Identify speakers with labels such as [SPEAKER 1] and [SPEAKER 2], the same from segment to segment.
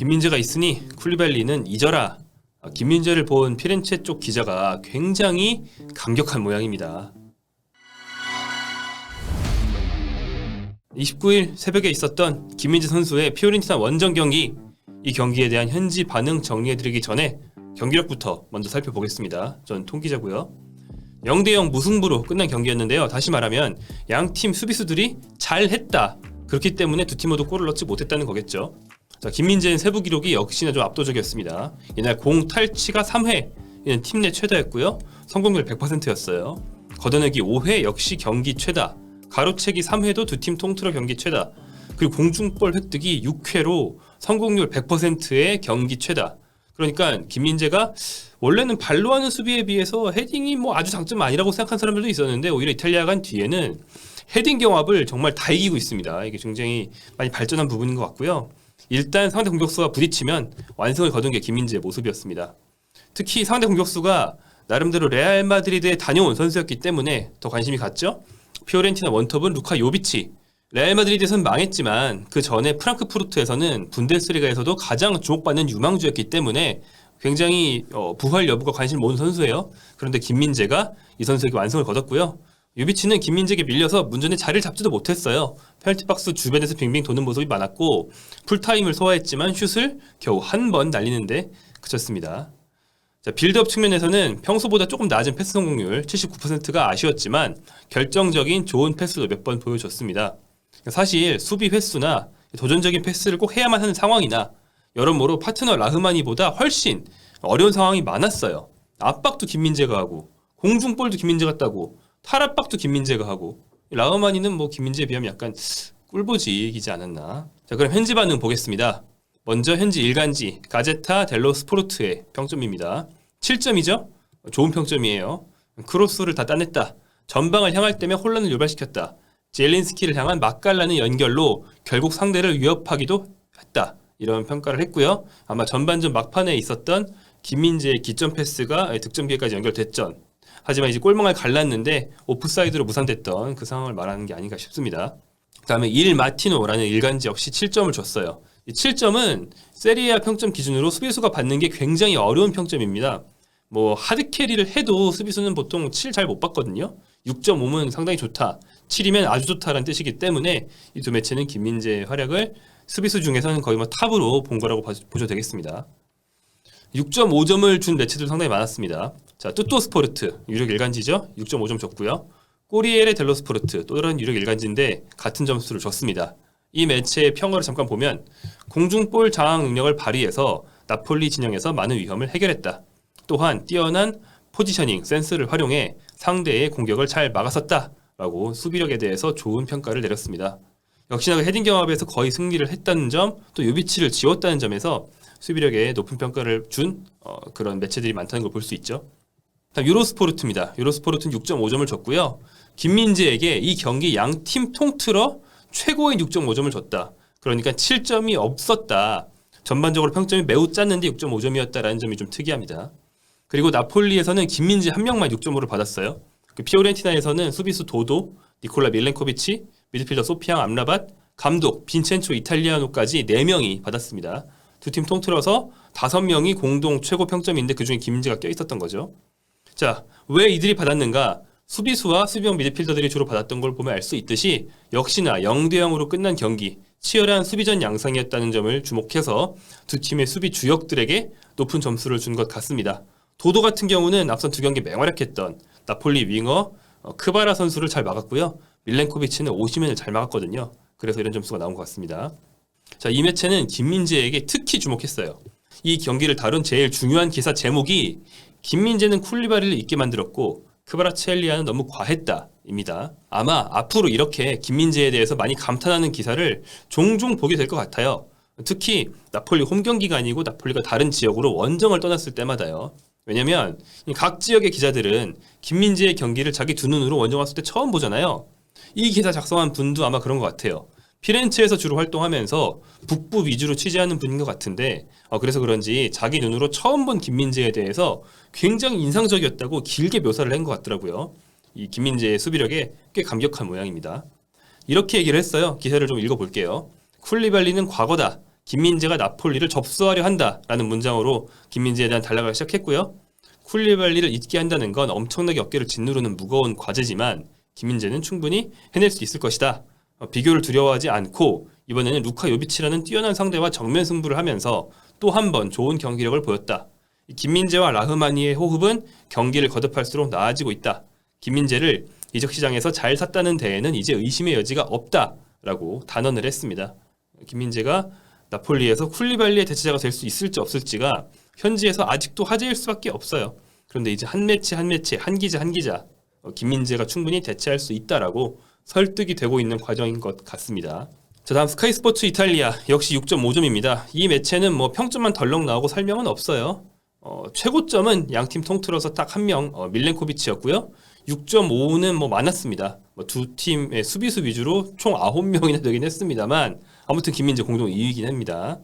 [SPEAKER 1] 김민재가 있으니 쿨리발리는 잊어라. 아, 김민재를 본 피렌체 쪽 기자가 굉장히 감격한 모양입니다. 29일 새벽에 있었던 김민재 선수의 피오렌티나 원정 경기 이 경기에 대한 현지 반응 정리해드리기 전에 경기력부터 먼저 살펴보겠습니다. 전 통기자고요. 0대0 무승부로 끝난 경기였는데요. 다시 말하면 양 팀 수비수들이 잘했다. 그렇기 때문에 두 팀 모두 골을 넣지 못했다는 거겠죠. 자, 김민재는 세부 기록이 역시나 좀 압도적이었습니다. 이날 공 탈취가 3회, 이는 팀 내 최다였고요. 성공률 100%였어요. 걷어내기 5회 역시 경기 최다. 가로채기 3회도 두 팀 통틀어 경기 최다. 그리고 공중볼 획득이 6회로 성공률 100%의 경기 최다. 그러니까 김민재가 원래는 발로 하는 수비에 비해서 헤딩이 뭐 아주 장점 아니라고 생각한 사람들도 있었는데 오히려 이탈리아 간 뒤에는 헤딩 경합을 정말 다 이기고 있습니다. 이게 굉장히 많이 발전한 부분인 것 같고요. 일단 상대 공격수가 부딪히면 완성을 거둔 게 김민재의 모습이었습니다. 특히 상대 공격수가 나름대로 레알 마드리드에 다녀온 선수였기 때문에 더 관심이 갔죠. 피오렌티나 원톱은 루카 요비치. 레알 마드리드에서는 망했지만 그 전에 프랑크푸르트에서는 분데스리가에서도 가장 주목받는 유망주였기 때문에 굉장히 어, 부활 여부가 관심을 모은 선수예요. 그런데 김민재가 이 선수에게 완성을 거뒀고요. 유비치는 김민재에게 밀려서 문전에 자리를 잡지도 못했어요. 페널티 박스 주변에서 빙빙 도는 모습이 많았고 풀타임을 소화했지만 슛을 겨우 한 번 날리는데 그쳤습니다. 자, 빌드업 측면에서는 평소보다 조금 낮은 패스 성공률 79%가 아쉬웠지만 결정적인 좋은 패스도 몇 번 보여줬습니다. 사실 수비 횟수나 도전적인 패스를 꼭 해야만 하는 상황이나 여러모로 파트너 라흐마니보다 훨씬 어려운 상황이 많았어요. 압박도 김민재가 하고 공중볼도 김민재가 따고 탈압박도 김민재가 하고 라흐마니는 뭐 김민재에 비하면 약간 꿀보직이지 않았나. 자 그럼 현지 반응 보겠습니다. 먼저 현지 일간지 가제타 델로 스포르트의 평점입니다. 7점이죠? 좋은 평점이에요. 크로스를 다 따냈다. 전방을 향할 때면 혼란을 유발시켰다. 젤린스키를 향한 맛깔나는 연결로 결국 상대를 위협하기도 했다. 이런 평가를 했고요. 아마 전반전 막판에 있었던 김민재의 기점 패스가 득점 기회까지 연결됐죠. 하지만 이제 골망을 갈랐는데 오프사이드로 무산됐던 그 상황을 말하는 게 아닌가 싶습니다. 그다음에 일 마티노라는 일간지 역시 7점을 줬어요. 이 7점은 세리아 평점 기준으로 수비수가 받는 게 굉장히 어려운 평점입니다. 뭐 하드 캐리를 해도 수비수는 보통 7 잘 못 받거든요. 6.5는 상당히 좋다. 7이면 아주 좋다라는 뜻이기 때문에 이 두 매체는 김민재의 활약을 수비수 중에서는 거의 뭐 탑으로 본 거라고 봐- 보셔도 되겠습니다. 6.5점을 준 매체도 상당히 많았습니다. 자, 뚜또 스포르트 유력 일간지죠. 6.5점 줬고요. 꼬리엘의 델로 스포르트 또 다른 유력 일간지인데 같은 점수를 줬습니다. 이 매체의 평어를 잠깐 보면 공중볼 장악 능력을 발휘해서 나폴리 진영에서 많은 위험을 해결했다. 또한 뛰어난 포지셔닝 센스를 활용해 상대의 공격을 잘 막았었다라고 수비력에 대해서 좋은 평가를 내렸습니다. 역시나 그 헤딩 경합에서 거의 승리를 했다는 점, 또 유비치를 지웠다는 점에서 수비력에 높은 평가를 준 어, 그런 매체들이 많다는 걸 볼 수 있죠. 다음 유로스포르트입니다. 유로스포르트는 6.5점을 줬고요. 김민재에게 이 경기 양 팀 통틀어 최고의 6.5점을 줬다. 그러니까 7점이 없었다. 전반적으로 평점이 매우 짰는데 6.5점이었다라는 점이 좀 특이합니다. 그리고 나폴리에서는 김민재 한 명만 6.5를 받았어요. 그 피오렌티나에서는 수비수 도도, 니콜라 밀렌코비치, 미드필더 소피앙 암라밭, 감독 빈첸초 이탈리아노까지 4명이 받았습니다. 두 팀 통틀어서 5명이 공동 최고 평점인데 그중에 김민재가 껴 있었던 거죠. 자, 왜 이들이 받았는가? 수비수와 수비형 미드필더들이 주로 받았던 걸 보면 알 수 있듯이 역시나 0대 0으로 끝난 경기, 치열한 수비전 양상이었다는 점을 주목해서 두 팀의 수비 주역들에게 높은 점수를 준 것 같습니다. 도도 같은 경우는 앞선 두 경기 맹활약했던 나폴리 윙어 어, 크바라 선수를 잘 막았고요. 밀렌코비치는 오시멘을 잘 막았거든요. 그래서 이런 점수가 나온 것 같습니다. 자, 이 매체는 김민재에게 특히 주목했어요. 이 경기를 다룬 제일 중요한 기사 제목이 김민재는 쿨리바리를 잊게 만들었고 크바라첼리아는 너무 과했다입니다. 아마 앞으로 이렇게 김민재에 대해서 많이 감탄하는 기사를 종종 보게 될 것 같아요. 특히 나폴리 홈 경기가 아니고 나폴리가 다른 지역으로 원정을 떠났을 때마다요. 왜냐면 이각 지역의 기자들은 김민재의 경기를 자기 두 눈으로 원정 왔을 때 처음 보잖아요. 이 기사 작성한 분도 아마 그런 것 같아요. 피렌체에서 주로 활동하면서 북부 위주로 취재하는 분인 것 같은데 어, 그래서 그런지 자기 눈으로 처음 본 김민재에 대해서 굉장히 인상적이었다고 길게 묘사를 한 것 같더라고요. 이 김민재의 수비력에 꽤 감격한 모양입니다. 이렇게 얘기를 했어요. 기사를 좀 읽어볼게요. 쿨리발리는 과거다. 김민재가 나폴리를 접수하려 한다라는 문장으로 김민재에 대한 단락을 시작했고요. 쿨리발리를 잊게 한다는 건 엄청나게 어깨를 짓누르는 무거운 과제지만 김민재는 충분히 해낼 수 있을 것이다. 어, 비교를 두려워하지 않고 이번에는 루카 요비치라는 뛰어난 상대와 정면 승부를 하면서 또 한 번 좋은 경기력을 보였다. 이 김민재와 라흐마니의 호흡은 경기를 거듭할수록 나아지고 있다. 김민재를 이적 시장에서 잘 샀다는 데에는 이제 의심의 여지가 없다라고 단언을 했습니다. 김민재가 나폴리에서 쿨리발리의 대체자가 될 수 있을지 없을지가 현지에서 아직도 화제일 수밖에 없어요. 그런데 이제 한 매치 한 매치 한 기자 한 기자 어, 김민재가 충분히 대체할 수 있다라고 설득이 되고 있는 과정인 것 같습니다. 자 다음 스카이 스포츠 이탈리아 역시 6.5점입니다. 이 매체는 뭐 평점만 덜렁 나오고 설명은 없어요. 어, 최고점은 양팀 통틀어서 딱 한명 어, 밀렌코비치였고요. 6.5는 뭐 많았습니다. 뭐 두 팀의 수비수 위주로 총 9명이나 되긴 했습니다만 아무튼 김민재 공동 2위긴 합니다.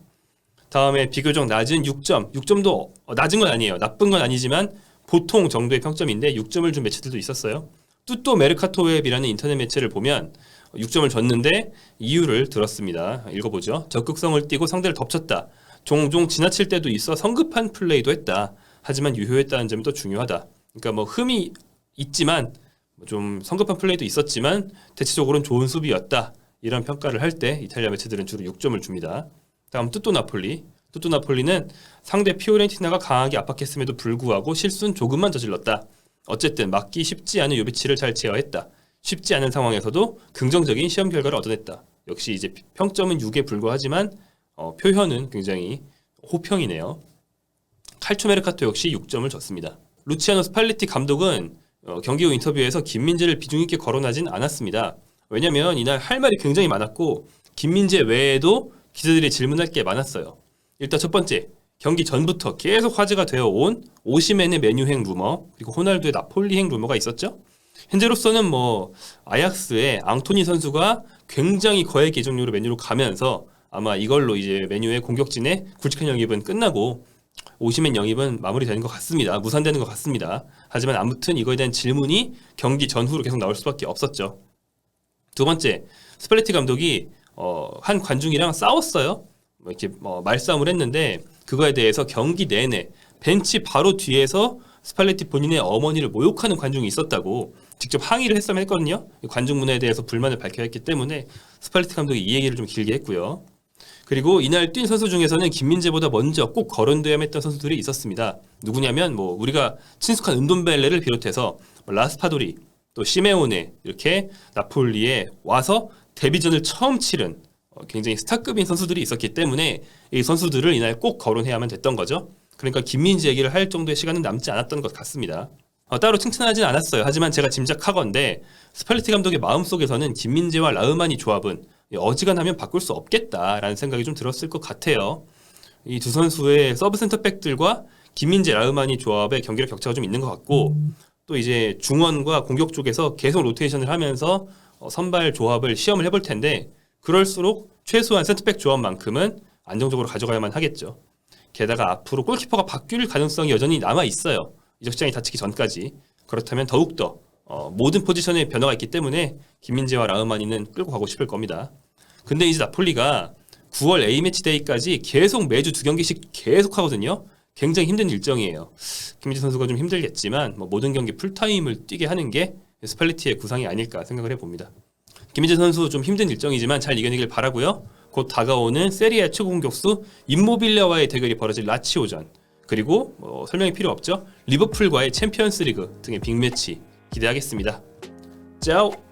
[SPEAKER 1] 다음에 비교적 낮은 6점. 6점도 어, 낮은 건 아니에요. 나쁜 건 아니지만 보통 정도의 평점인데 6점을 준 매체들도 있었어요. 뚜또 메르카토 웹이라는 인터넷 매체를 보면 6점을 줬는데 이유를 들었습니다. 읽어보죠. 적극성을 띠고 상대를 덮쳤다. 종종 지나칠 때도 있어 성급한 플레이도 했다. 하지만 유효했다는 점이 더 중요하다. 그러니까 뭐 흠이 있지만 뭐좀 성급한 플레이도 있었지만 대체적으로는 좋은 수비였다. 이런 평가를 할 때 이탈리아 매체들은 주로 6점을 줍니다. 다음 뚜또 나폴리. 뚜또 나폴리는 상대 피오렌티나가 강하게 압박했음에도 불구하고 실수는 조금만 저질렀다. 어쨌든 막기 쉽지 않은 요비치를 잘 제어했다. 쉽지 않은 상황에서도 긍정적인 시험 결과를 얻어냈다. 역시 이제 평점은 6에 불과하지만 어, 표현은 굉장히 호평이네요. 칼초 메르카토 역시 6점을 줬습니다. 루치아노 스팔레티 감독은 어, 경기 후 인터뷰에서 김민재를 비중 있게 거론하진 않았습니다. 왜냐면 이날 할 말이 굉장히 많았고 김민재 외에도 기자들이 질문할 게 많았어요. 일단 첫 번째 경기 전부터 계속 화제가 되어 온 오시멘의 메뉴행 루머 그리고 호날두의 나폴리행 루머가 있었죠. 현재로서는 뭐 아약스의 앙토니 선수가 굉장히 거액 예정료로 메뉴로 가면서 아마 이걸로 이제 메뉴의 공격진의 굵직한 영입은 끝나고 오시멘 영입은 마무리되는 것 같습니다. 무산되는 것 같습니다. 하지만 아무튼 이거에 대한 질문이 경기 전후로 계속 나올 수밖에 없었죠. 두 번째 스팔레티 감독이 어, 한 관중이랑 싸웠어요. 뭐 이렇게 뭐 말싸움을 했는데 그거에 대해서 경기 내내 벤치 바로 뒤에서 스팔레티 본인의 어머니를 모욕하는 관중이 있었다고 직접 항의를 했으면 했거든요. 이 관중 문화에 대해서 불만을 밝혀야 했기 때문에 스팔레티 감독이 이 얘기를 좀 길게 했고요. 그리고 이날 뛴 선수 중에서는 김민재보다 먼저 꼭 거론돼야 했던 선수들이 있었습니다. 누구냐면 뭐 우리가 친숙한 은돈벨레를 비롯해서 뭐 라스파도리 또 시메오네 이렇게 나폴리에 와서 데뷔전을 처음 치른 어, 굉장히 스타급인 선수들이 있었기 때문에 이 선수들을 이날 꼭 거론해야만 됐던 거죠. 그러니까 김민재 얘기를 할 정도의 시간은 남지 않았던 것 같습니다. 어, 따로 칭찬하진 않았어요. 하지만 제가 짐작하건데 스팔레티 감독의 마음속에서는 김민재와 라흐마니 조합은 이 어지간하면 바꿀 수 없겠다라는 생각이 좀 들었을 것 같아요. 이 두 선수의 서브 센터백들과 김민재 라흐마니 조합의 경기력 격차가 좀 있는 것 같고 또 이제 중원과 공격 쪽에서 계속 로테이션을 하면서 어, 선발 조합을 시험을 해볼 텐데 그럴수록 최소한 센터백 조합만큼은 안정적으로 가져가야만 하겠죠. 게다가 앞으로 골키퍼가 바뀔 가능성이 여전히 남아 있어요. 이적 시장이 닫히기 전까지. 그렇다면 더욱더 어, 모든 포지션에 변화가 있기 때문에 김민재와 라흐마니는 끌고 가고 싶을 겁니다. 근데 이제 나폴리가 9월 A매치 데이까지 계속 매주 두 경기씩 계속 하거든요. 굉장히 힘든 일정이에요. 김민재 선수가 좀 힘들겠지만 뭐 모든 경기 풀타임을 뛰게 하는 게 스팔리티의 구상이 아닐까 생각을 해봅니다. 김민재 선수 좀 힘든 일정이지만 잘 이겨내길 바라고요. 곧 다가오는 세리아 최고 공격수 임모빌레와의 대결이 벌어질 라치오전 그리고 뭐 설명이 필요 없죠. 리버풀과의 챔피언스리그 등의 빅매치 기대하겠습니다. 짜오.